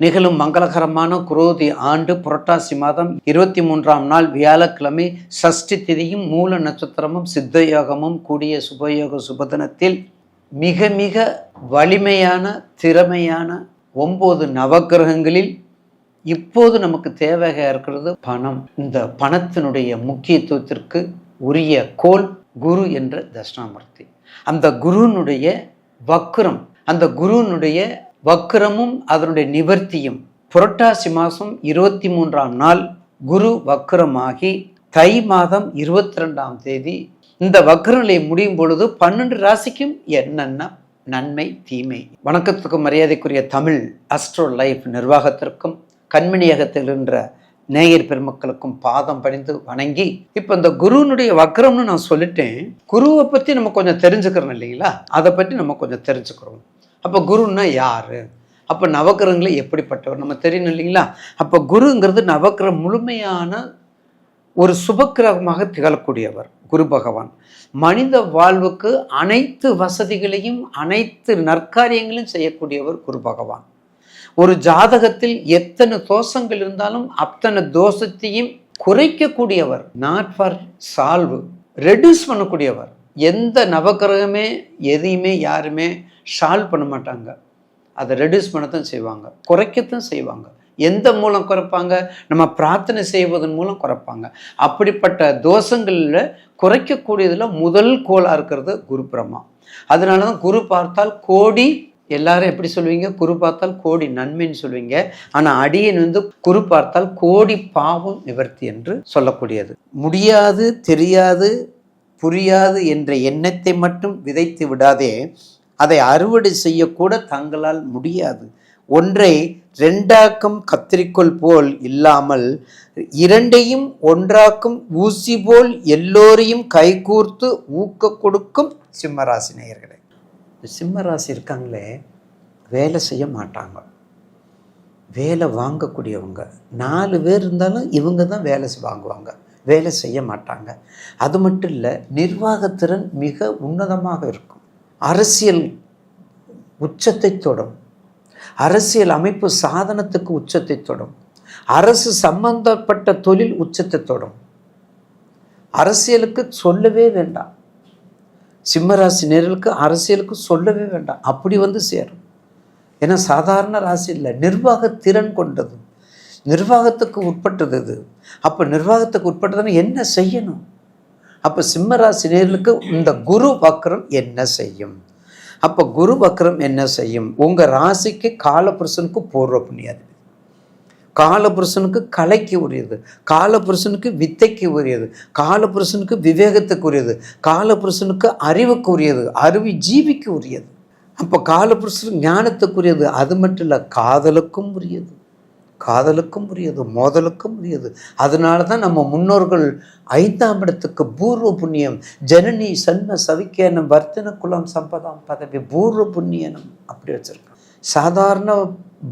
நிகழும் மங்களகரமான குரோதி ஆண்டு புரட்டாசி மாதம் இருபத்தி மூன்றாம் நாள் வியாழக்கிழமை சஷ்டி திதியும் மூல நட்சத்திரமும் சித்தயோகமும் கூடிய சுபயோக சுபதனத்தில் மிக மிக வலிமையான திறமையான ஒம்பது நவக்கிரகங்களில் இப்போது நமக்கு தேவையாக இருக்கிறது பணம். இந்த பணத்தினுடைய முக்கியத்துவத்திற்கு உரிய கோல் குரு என்ற தட்சிணாமூர்த்தி. அந்த குருனுடைய வக்ரம் அந்த குருனுடைய வக்ரமும் அதனுடைய நிவர்த்தியும். புரட்டாசி மாதம் இருபத்தி மூன்றாம் நாள் குரு வக்ரமாகி தை மாதம் இருபத்தி ரெண்டாம் தேதி இந்த வக்ரநிலை முடியும் பொழுது பன்னெண்டு ராசிக்கும் என்னென்ன நன்மை தீமை? வணக்கத்துக்கும் மரியாதைக்குரிய தமிழ் அஸ்ட்ரோ லைஃப் நிர்வாகத்திற்கும் கண்மணியகத்தில் என்ற நேயர் பெருமக்களுக்கும் பாதம் பணிந்து வணங்கி இப்போ இந்த குருனுடைய வக்ரம்னு நான் சொல்லிட்டேன். குருவை பற்றி நம்ம கொஞ்சம் தெரிஞ்சுக்கிறோம் இல்லைங்களா? அதை பற்றி நம்ம கொஞ்சம் தெரிஞ்சுக்கிறோம். அப்போ குருன்னா யார்? அப்போ நவக்கிரகங்களை எப்படிப்பட்டவர்? நம்ம தெரியணும் இல்லைங்களா? அப்போ குருங்கிறது நவக்கிரகம் முழுமையான ஒரு சுபக்கிரகமாக திகழக்கூடியவர் குரு பகவான். மனித வாழ்வுக்கு அனைத்து வசதிகளையும் அனைத்து நற்காரியங்களையும் செய்யக்கூடியவர் குரு பகவான். ஒரு ஜாதகத்தில் எத்தனை தோஷங்கள் இருந்தாலும் அத்தனை தோஷத்தையும் குறைக்கக்கூடியவர் நாட் ஃபார் சால்வு ரெடியூஸ் பண்ணக்கூடியவர். எந்த நவக்கிரகமே எதையுமே யாருமே சால்வ் பண்ண மாட்டாங்க. அதை ரெடியூஸ் பண்ணத்தான் செய்வாங்க. குறைக்கத்தான் செய்வாங்க. எந்த மூலம் குறைப்பாங்க? நம்ம பிரார்த்தனை செய்வதன் மூலம் குறைப்பாங்க. அப்படிப்பட்ட தோஷங்களில் குறைக்கக்கூடியதில் முதல் கோலாக இருக்கிறது குரு பிரம்மா. அதனால தான் குரு பார்த்தால் கோடி எல்லாரும் எப்படி சொல்லுவீங்க குரு பார்த்தால் கோடி நன்மைன்னு சொல்லுவீங்க ஆனால் அடியன் வந்து குரு பார்த்தால் கோடி பாவம் நிவர்த்தி என்று சொல்லக்கூடியது. முடியாது தெரியாது புரியாது என்ற எண்ணத்தை மட்டும் விதைத்து விடாதே அதை அறுவடை செய்யக்கூட தங்களால் முடியாது. ஒன்றை ரெண்டாக்கும் கத்திரிக்கோள் போல் இல்லாமல் இரண்டையும் ஒன்றாக்கும் ஊசி போல் எல்லோரையும் கைகூர்த்து ஊக்க கொடுக்கும் சிம்மராசி நேயர்களே. சிம்மராசி இருக்காங்களே வேலை செய்ய மாட்டாங்க. வேலை வாங்கக்கூடியவங்க. நாலு பேர் இருந்தாலும் இவங்க தான் வேலை வாங்குவாங்க. வேலை செய்ய மாட்டாங்க. அது மட்டும் இல்லை நிர்வாகத்திறன் மிக உன்னதமாக இருக்கும். அரசியல் உச்சத்தை தொடும். அரசியல் அமைப்பு சாதனத்துக்கு உச்சத்தை தொடும். அரசு சம்பந்தப்பட்ட தொழில் உச்சத்தை தொடும். அரசியலுக்கு சொல்லவே வேண்டாம். சிம்மராசி நேர்களுக்கு அரசியலுக்கு சொல்லவே வேண்டாம். அப்படி வந்து சேரும். ஏன்னா சாதாரண ராசி இல்லை. நிர்வாக திறன் கொண்டது நிர்வாகத்துக்கு உட்பட்டது இது. அப்போ நிர்வாகத்துக்கு உட்பட்டதுன்னா என்ன செய்யணும்? அப்போ சிம்மராசினியர்களுக்கு இந்த குரு வக்ரம் என்ன செய்யும்? அப்போ குரு வக்ரம் என்ன செய்யும்? உங்கள் ராசிக்கு காலபுருஷனுக்கு பூர்வ புண்ணியாது காலபுருஷனுக்கு கலைக்கு உரியது. காலபுருஷனுக்கு வித்தைக்கு உரியது. காலபுருஷனுக்கு விவேகத்துக்கு உரியது. காலபுருஷனுக்கு அறிவுக்கு உரியது. அறிவு ஜீவிக்கு உரியது. அப்போ காலபுருஷனுக்கு ஞானத்துக்குரியது அது மட்டும் இல்லை காதலுக்கும் உரியது. காதலுக்கும் உரியது மோதலுக்கும் உரியது. அதனால தான் நம்ம முன்னோர்கள் ஐந்தாம் இடத்துக்கு பூர்வ புண்ணியம் ஜனனி சன்ம சவிக்கேனம் வர்த்தன குலம் சம்பதாம் பதவி பூர்வ புண்ணியனம் அப்படி வச்சுருக்கோம். சாதாரண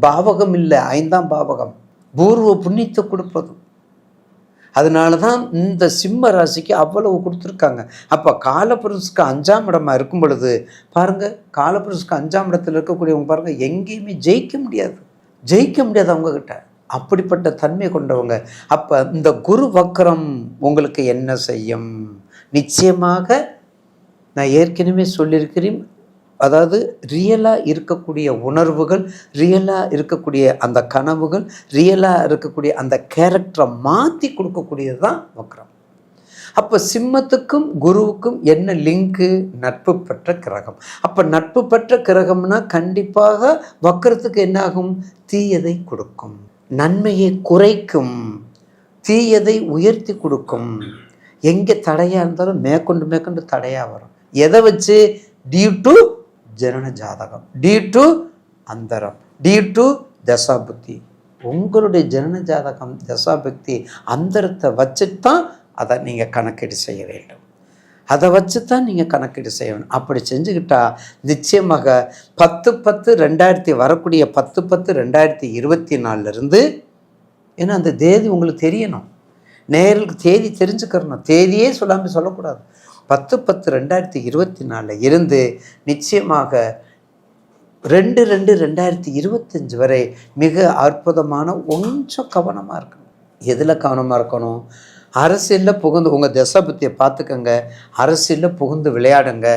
பாவகம் இல்லை ஐந்தாம் பாவகம். பூர்வ புண்ணியத்தை கொடுப்பதும் அதனால தான் இந்த சிம்ம ராசிக்கு அவ்வளவு கொடுத்துருக்காங்க. அப்போ காலபுருஷுக்கு அஞ்சாம் இடமா இருக்கும் பொழுது பாருங்கள் காலபுருஷுக்கு அஞ்சாம் இடத்துல இருக்கக்கூடியவங்க பாருங்கள் எங்கேயுமே ஜெயிக்க முடியாது. ஜெயிக்க முடியாது அவங்கக்கிட்ட அப்படிப்பட்ட தன்மை கொண்டவங்க. அப்போ இந்த குரு வக்கரம் உங்களுக்கு என்ன செய்யும்? நிச்சயமாக நான் ஏற்கனவே சொல்லியிருக்கிறேன். அதாவது ரியலாக இருக்கக்கூடிய உணர்வுகள் ரியலாக இருக்கக்கூடிய அந்த கனவுகள் ரியலாக இருக்கக்கூடிய அந்த கேரக்டரை மாற்றி கொடுக்கக்கூடியது தான் வக்ரம். அப்போ சிம்மத்துக்கும் குருவுக்கும் என்ன லிங்க்கு? நட்பு பெற்ற கிரகம். அப்போ நட்பு பெற்ற கிரகம்னா கண்டிப்பாக வக்கரத்துக்கு என்னாகும்? தீயதை கொடுக்கும். நன்மையை குறைக்கும். தீயதை உயர்த்தி கொடுக்கும். எங்கே தடையாக இருந்தாலும் மேற்கொண்டு மேற்கொண்டு தடையாக வரும். எதை வச்சு? டி டு ஜனன ஜாதகம். டி டு அந்தரம். டி டு தசாபுத்தி. உங்களுடைய ஜனன ஜாதகம் தசாபக்தி அந்தரத்தை வச்சு தான் அதை நீங்கள் கணக்கீடு செய்ய வேண்டும். அதை வச்சு தான் நீங்கள் கணக்கீடு செய்யணும் அப்படி செஞ்சுக்கிட்டா நிச்சயமாக பத்து பத்து ரெண்டாயிரத்தி வரக்கூடிய பத்து பத்து ரெண்டாயிரத்தி இருபத்தி நாலுலேருந்து ஏன்னா அந்த தேதி உங்களுக்கு தெரியணும். நேருக்கு தேதி தெரிஞ்சுக்கிறணும். தேதியே சொல்லாமல் சொல்லக்கூடாது. பத்து பத்து ரெண்டாயிரத்தி இருபத்தி நாலில் இருந்து நிச்சயமாக ரெண்டு ரெண்டு ரெண்டாயிரத்தி இருபத்தஞ்சி வரை மிக அற்புதமான கொஞ்சம் கவனமாக இருக்கணும். எதில் கவனமாக இருக்கணும்? அரசியலில் புகுந்து உங்கள் தசாபத்தியை பார்த்துக்கங்க. அரசியலில் புகுந்து விளையாடுங்க.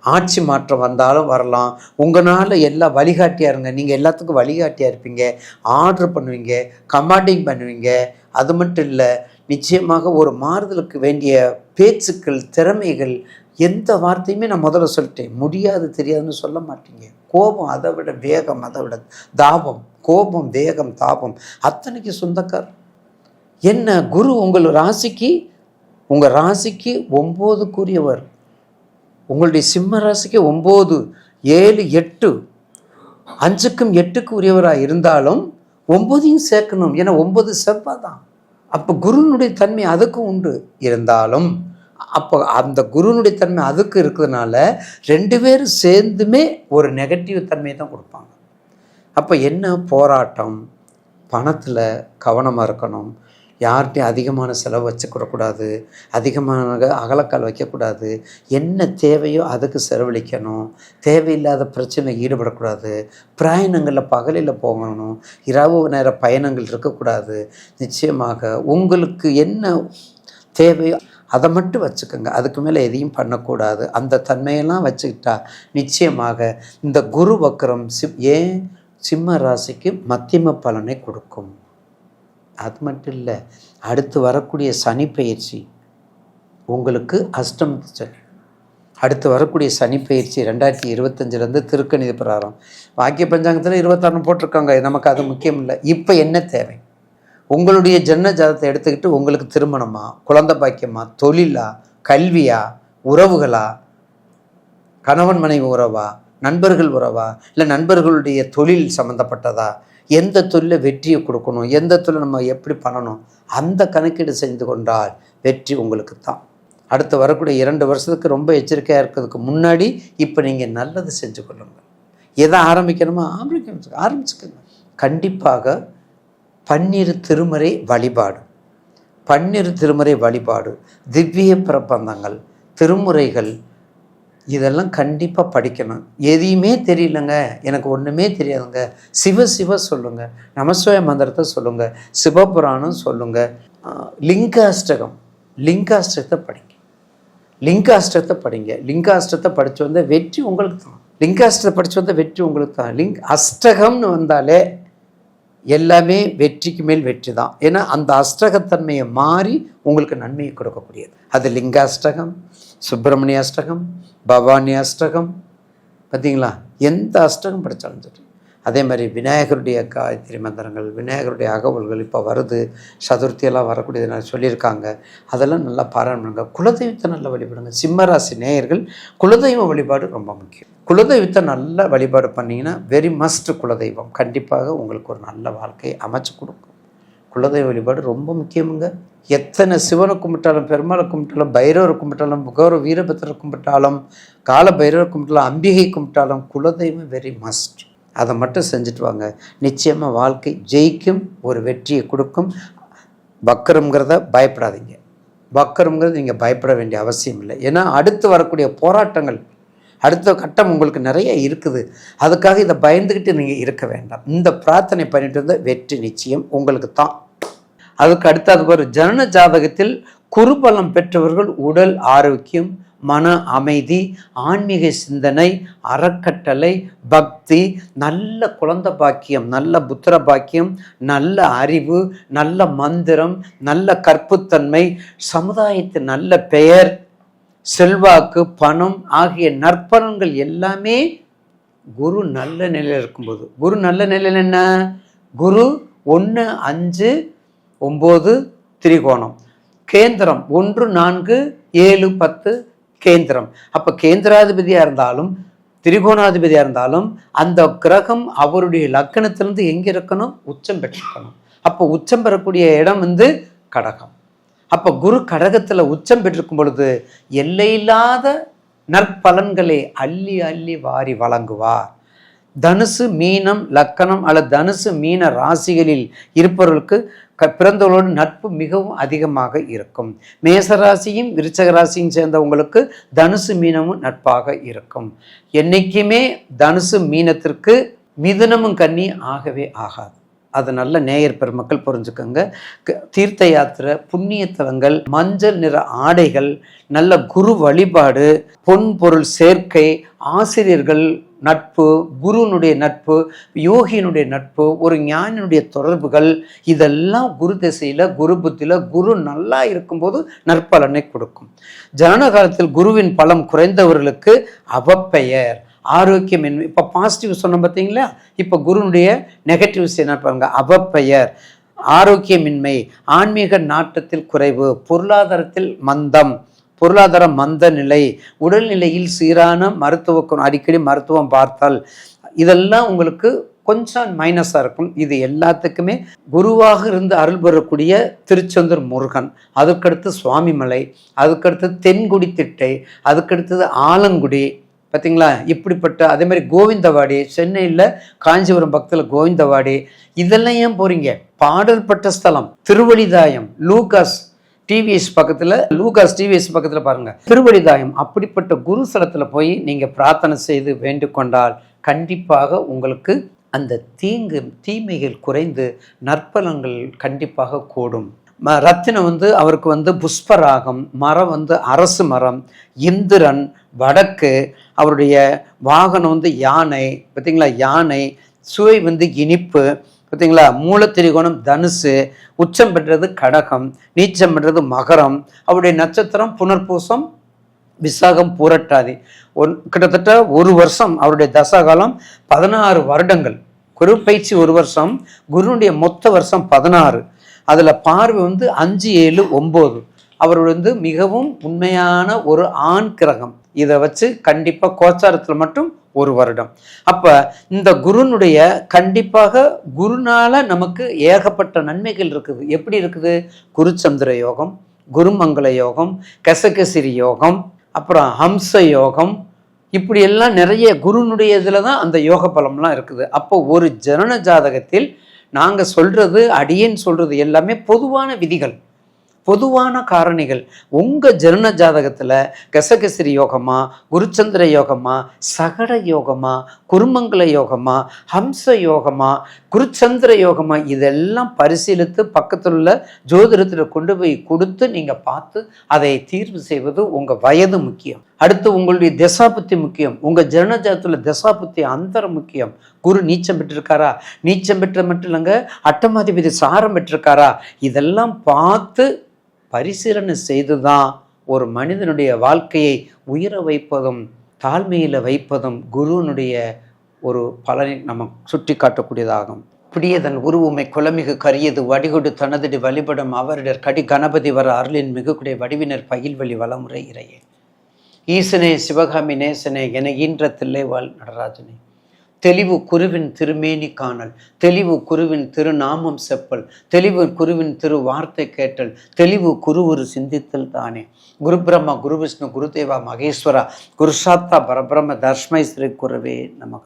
ஆட்சி மாற்றம் வந்தாலும் வரலாம். உங்களால் எல்லா வழிகாட்டியாக இருங்க. நீங்கள் எல்லாத்துக்கும் வழிகாட்டியாக இருப்பீங்க. ஆர்டர் பண்ணுவீங்க. கமாண்டிங் பண்ணுவீங்க. அது மட்டும் இல்லை நிச்சயமாக ஒரு மாறுதலுக்கு வேண்டிய பேச்சுக்கள் திறமைகள் எந்த வார்த்தையுமே நான் முதல்ல சொல்லிட்டேன். முடியாது தெரியாதுன்னு சொல்ல மாட்டீங்க. கோபம் அதை விட வேகம் அதை விட தாபம். கோபம் வேகம் தாபம். அத்தனைக்கு சொந்தக்கார் என்ன குரு உங்கள் ராசிக்கு உங்கள் ராசிக்கு ஒம்போதுக்குரியவர். உங்களுடைய சிம்ம ராசிக்கு ஒம்பது ஏழு எட்டு. அஞ்சுக்கும் எட்டுக்கு உரியவராக இருந்தாலும் ஒம்பதையும் சேர்க்கணும். ஏன்னா ஒம்பது செவ்வாய் தான் அப்போ குருனுடைய தன்மை அதுக்கும் உண்டு இருந்தாலும் அப்போ அந்த குருனுடைய தன்மை அதுக்கு இருக்கிறதுனால ரெண்டு பேரும் சேர்ந்துமே ஒரு நெகட்டிவ் தன்மையை தான் கொடுப்பாங்க. அப்போ என்ன போராட்டம்? பணத்தில் கவனமாக இருக்கணும். யார்கிட்டையும் அதிகமான செலவு வச்சுக்கூடக்கூடாது அதிகமான அகலக்கால் வைக்கக்கூடாது. என்ன தேவையோ அதுக்கு செலவழிக்கணும். தேவையில்லாத பிரச்சனையில் ஈடுபடக்கூடாது. பிரயாணங்களில் பகலில் போகணும். இரவு நேர பயணங்கள் இருக்கக்கூடாது. நிச்சயமாக உங்களுக்கு என்ன தேவையோ அதை மட்டும் வச்சுக்கோங்க. அதுக்கு மேலே எதையும் பண்ணக்கூடாது. அந்த தன்மையெல்லாம் வச்சுக்கிட்டா நிச்சயமாக இந்த குரு வக்கரம் சிம் ஏன் சிம்ம ராசிக்கு மத்தியம பலனை கொடுக்கும். அது மட்டும் இல்லை அடுத்து வரக்கூடிய சனி பயிற்சி உங்களுக்கு அஷ்டம் சனி அடுத்து வரக்கூடிய சனி பயிற்சி ரெண்டாயிரத்தி இருபத்தஞ்சிலேருந்து திருக்கணித பிரகாரம். வாக்கிய பஞ்சாங்கத்தில் இருபத்தாறு போட்டிருக்காங்க நமக்கு அது முக்கியம் இல்லை. இப்போ என்ன தேவை? உங்களுடைய ஜன்ன ஜாதத்தை எடுத்துக்கிட்டு உங்களுக்கு திருமணமா குழந்தை பாக்கியமா தொழிலா கல்வியா உறவுகளா கணவன் மனைவி உறவா நண்பர்கள் உறவா இல்லை நண்பர்களுடைய தொழில் சம்மந்தப்பட்டதா எந்த தொழிலில் வெற்றியை கொடுக்கணும் எந்த தொழில் நம்ம எப்படி பண்ணணும் அந்த கணக்கீடு செஞ்சு கொண்டால் வெற்றி உங்களுக்கு தான் அடுத்து வரக்கூடிய இரண்டு வருஷத்துக்கு ரொம்ப எச்சரிக்கையாக இருக்கிறதுக்கு முன்னாடி இப்போ நீங்கள் நல்லது செஞ்சு கொள்ளுங்கள். எதை ஆரம்பிக்கணுமோ ஆரம்பிக்க ஆரம்பிச்சுக்கோங்க. கண்டிப்பாக பன்னிரு திருமறை வழிபாடு பன்னிரு திருமறை வழிபாடு திவ்ய பிரபந்தங்கள் திருமுறைகள் இதெல்லாம் கண்டிப்பாக படிக்கணும். எதையுமே தெரியலங்க. எனக்கு ஒன்றுமே தெரியாதுங்க. சிவ சிவ சொல்லுங்கள் நமசிவாய மந்திரத்தை சொல்லுங்கள் சிவபுராணம் சொல்லுங்கள் லிங்காஷ்டகம். லிங்காஷ்டத்தை படிங்க. லிங்காஷ்டத்தை படிங்க. லிங்காஷ்டத்தை படித்து வந்த வெற்றி உங்களுக்கு தான். லிங்காஷ்டத்தை படித்து வந்த வெற்றி உங்களுக்கு தான். லிங் அஷ்டகம்னு வந்தாலே எல்லாமே வெற்றிக்கு மேல் வெற்றி தான். ஏன்னா அந்த அஷ்டகத்தன்மையை மாறி உங்களுக்கு நன்மையை கொடுக்கக்கூடியது. அது லிங்காஷ்டகம் சுப்பிரமணிய அஷ்டகம் பவானி அஷ்டகம் பார்த்தீங்களா எந்த அஷ்டகம் படித்தாலும் சரி. அதே மாதிரி விநாயகருடைய காயத்ரி மந்திரங்கள் விநாயகருடைய அகவல்கள் இப்போ வருது சதுர்த்தியெல்லாம் வரக்கூடியது நான் சொல்லியிருக்காங்க. அதெல்லாம் நல்லா பாராயணம் பண்ணுங்க. குலதெய்வத்தை நல்லா வழிபடுங்க. சிம்மராசி நேயர்கள் குலதெய்வ வழிபாடு ரொம்ப முக்கியம். குலதெய்வத்தை நல்ல வழிபாடு பண்ணிங்கன்னா வெரி மஸ்ட் குலதெய்வம். கண்டிப்பாக உங்களுக்கு ஒரு நல்ல வாழ்க்கையை அமைச்சு கொடுக்கும். குலதெய்வ வழிபாடு ரொம்ப முக்கியமுங்க. எத்தனை சிவனை கும்பிட்டாலும் பெருமாளை கும்பிட்டாலும் பைரவரை கும்பிட்டாலும் கௌரவ வீரபத்திரரை கும்பிட்டாலும் கால பைரவரை கும்பிட்டாலும் அம்பிகை கும்பிட்டாலும் குலதெய்வம் வெரி மஸ்ட் அதை மட்டும் செஞ்சுட்டு வாங்க. நிச்சயமாக வாழ்க்கை ஜெயிக்கும் ஒரு வெற்றியை கொடுக்கும். பக்கரம்ங்கிறத பயப்படாதீங்க. பக்கரம்ங்கிறது நீங்கள் பயப்பட வேண்டிய அவசியம் இல்லை. ஏன்னா அடுத்து வரக்கூடிய போராட்டங்கள் அடுத்த கட்டம் உங்களுக்கு நிறைய இருக்குது. அதுக்காக இதை பயந்துக்கிட்டு நீங்கள் இருக்க வேண்டாம். இந்த பிரார்த்தனை பண்ணிட்டு இருந்த வெற்றி நிச்சயம் உங்களுக்கு தான். அதுக்கு அடுத்தது ஒரு ஜனன ஜாதகத்தில் குருபலம் பெற்றவர்கள் உடல் ஆரோக்கியம் மன அமைதி ஆன்மீக சிந்தனை அறக்கட்டளை பக்தி நல்ல குழந்த பாக்கியம் நல்ல புத்திர பாக்கியம் நல்ல அறிவு நல்ல மந்திரம் நல்ல கற்புத்தன்மை சமுதாயத்தின் நல்ல பெயர் செல்வாக்கு பணம் ஆகிய நற்பலன்கள் எல்லாமே குரு நல்ல நிலையில் இருக்கும்போது. குரு நல்ல நிலையில் என்ன? குரு ஒன்று அஞ்சு ஒம்பது திரிகோணம். கேந்திரம் ஒன்று நான்கு ஏழு பத்து கேந்திரம். அப்போ கேந்திராதிபதியாக இருந்தாலும் திரிகோணாதிபதியாக இருந்தாலும் அந்த கிரகம் அவருடைய லக்கணத்திலிருந்து எங்கே இருக்கணும்? உச்சம் பெற்றிருக்கணும். அப்போ உச்சம் பெறக்கூடிய இடம் வந்து கடகம். அப்போ குரு கடகத்தில் உச்சம் பெற்றிருக்கும் பொழுது எல்லையில்லாத நற்பலன்களை அள்ளி அள்ளி வாரி வழங்குவார். தனுசு மீனம் லக்கணம் அல்லது தனுசு மீன ராசிகளில் இருப்பவர்களுக்கு க பிறந்தவர்களோடு நட்பு மிகவும் அதிகமாக இருக்கும். மேசராசியும் விருச்சக ராசியும் சேர்ந்தவங்களுக்கு தனுசு மீனமும் நட்பாக இருக்கும். என்றைக்குமே தனுசு மீனத்திற்கு மிதுனமும் கன்னி ஆகவே ஆகாது. அது நல்ல நேயர் பெருமக்கள் புரிஞ்சுக்கோங்க. க- தீர்த்த யாத்திரை புண்ணிய தலங்கள் மஞ்சள் நிற ஆடைகள் நல்ல குரு வழிபாடு பொன் பொருள் சேர்க்கை ஆசிரியர்கள் நட்பு குருனுடைய நட்பு யோகியினுடைய நட்பு ஒரு ஞானினுடைய தொடர்புகள் இதெல்லாம் குரு திசையில் குரு புத்தியில் குரு நல்லா இருக்கும்போது நற்பலனை கொடுக்கும். ஜனன காலத்தில் குருவின் பலம் குறைந்தவர்களுக்கு அவப்பெயர். ஆரோக்கியமின்மை இப்போ பாசிட்டிவ் சொன்னோம் பார்த்தீங்களா இப்போ குருனுடைய நெகட்டிவ்ஸ் என்ன பாருங்க? அவப்பெயர் ஆரோக்கியமின்மை ஆன்மீக நாட்டத்தில் குறைவு பொருளாதாரத்தில் மந்தம் பொருளாதார மந்த நிலை உடல்நிலையில் சீரான மருத்துவ அடிக்கடி மருத்துவம் பார்த்தல் இதெல்லாம் உங்களுக்கு கொஞ்சம் மைனஸாக இருக்கும். இது எல்லாத்துக்குமே குருவாக இருந்து அருள் பெறக்கூடிய திருச்செந்தூர் முருகன். அதுக்கடுத்து சுவாமிமலை அதுக்கடுத்து தென்குடி திட்டை அதுக்கடுத்தது ஆலங்குடி பார்த்தீங்களா இப்படிப்பட்ட அதே மாதிரி கோவிந்தவாடி சென்னையில் காஞ்சிபுரம் பக்கத்தில் கோவிந்தவாடி இதெல்லாம் ஏன் போறீங்க? பாடல் பட்ட ஸ்தலம் திருவழிதாயம் லூகாஸ் டிவிஎஸ் பக்கத்தில் லூகாஸ் டிவிஎஸ் பக்கத்தில் பாருங்க. திருவழிதாயம் அப்படிப்பட்ட குரு ஸ்தலத்தில் போய் நீங்கள் பிரார்த்தனை செய்து வேண்டுகொண்டால் கண்டிப்பாக உங்களுக்கு அந்த தீங்கு தீமைகள் குறைந்து நற்பலங்கள் கண்டிப்பாக கூடும். ரத்தினம் வந்து அவருக்கு வந்து புஷ்பராகம் மரம் வந்து அரசு மரம் இந்திரன் வடக்கு அவருடைய வாகனம் வந்து யானை பார்த்தீங்களா? யானை சுவை வந்து இனிப்பு பார்த்தீங்களா? மூலத்திரிகோணம் தனுசு உச்சம் பெற்றது கடகம் நீச்சம் பெற்றது மகரம் அவருடைய நட்சத்திரம் புனர்பூசம் விசாகம் பூரட்டாதி. ஒன் கிட்டத்தட்ட ஒரு வருஷம் அவருடைய தசாகாலம் பதினாறு வருடங்கள். குரு பயிற்சி ஒரு வருஷம் குருனுடைய மொத்த வருஷம் பதினாறு. அதில் பார்வை வந்து அஞ்சு ஏழு ஒம்பது அவர் வந்து மிகவும் உண்மையான ஒரு ஆண் கிரகம். இதை வச்சு கண்டிப்பாக கோச்சாரத்தில் மட்டும் ஒரு வருடம். அப்போ இந்த குருனுடைய கண்டிப்பாக குருனால நமக்கு ஏகப்பட்ட நன்மைகள் இருக்குது. எப்படி இருக்குது? குருச்சந்திர யோகம் குருமங்கள யோகம் கசகசிரி யோகம் அப்புறம் ஹம்ச யோகம். இப்படியெல்லாம் நிறைய குருனுடைய இதில் தான் அந்த யோக பலம்லாம் இருக்குது. அப்போ ஒரு ஜனன ஜாதகத்தில் நாங்கள் சொல்கிறது அடியேன் சொல்கிறது எல்லாமே பொதுவான விதிகள். பொதுவான காரணிகள். உங்கள் ஜனன ஜாதகத்தில் கசகசிரி யோகமா குருச்சந்திர யோகமா சகட யோகமா குருமங்கல யோகமா ஹம்ச யோகமா குருச்சந்திர யோகமா இதெல்லாம் பரிசீலித்து பக்கத்தில் உள்ள ஜோதிடத்தில் கொண்டு போய் கொடுத்து நீங்கள் பார்த்து அதை தீர்வு செய்வது உங்கள் வயது முக்கியம். அடுத்து உங்களுடைய தசாபுத்தி முக்கியம். உங்கள் ஜனன ஜாதகத்தில் தசாபுத்தி அந்தரம் முக்கியம். குரு நீச்சம் பெற்றிருக்காரா? நீச்சம் பெற்ற மட்டும் இல்லைங்க அட்டமாதிபதி சாரம் பெற்றிருக்காரா? இதெல்லாம் பார்த்து பரிசீலனை செய்து தான் ஒரு மனிதனுடைய வாழ்க்கையை உயிர வைப்பதும் தாழ்மையில் வைப்பதும் குருவினுடைய ஒரு பலனை நம்ம சுட்டி காட்டக்கூடியதாகும் பிடியதன் உருவுமை குலமிகு கரியது வடிகொடு தனதடி வழிபடும் அவரிடர் கடி கணபதி வர அருளின் மிகுக்குடைய வடிவினர் பயில்வழி வளமுறை இறையே. ஈசனே சிவகாமி நேசனே என ஈன்ற வாழ் நடராஜனே. தெளிவு குருவின் திருமேனி காணல் தெளிவு குருவின் திருநாமம் செப்பல் தெளிவு குருவின் திரு வார்த்தை கேட்டல் தெளிவு குருவுரு சிந்தித்தல் தானே. குரு பிரம்மா குரு விஷ்ணு குருதேவா மகேஸ்வரா குருசாத்தா பரபிரம தர்ஷ்மை ஸ்ரீ குருவே நமக்கு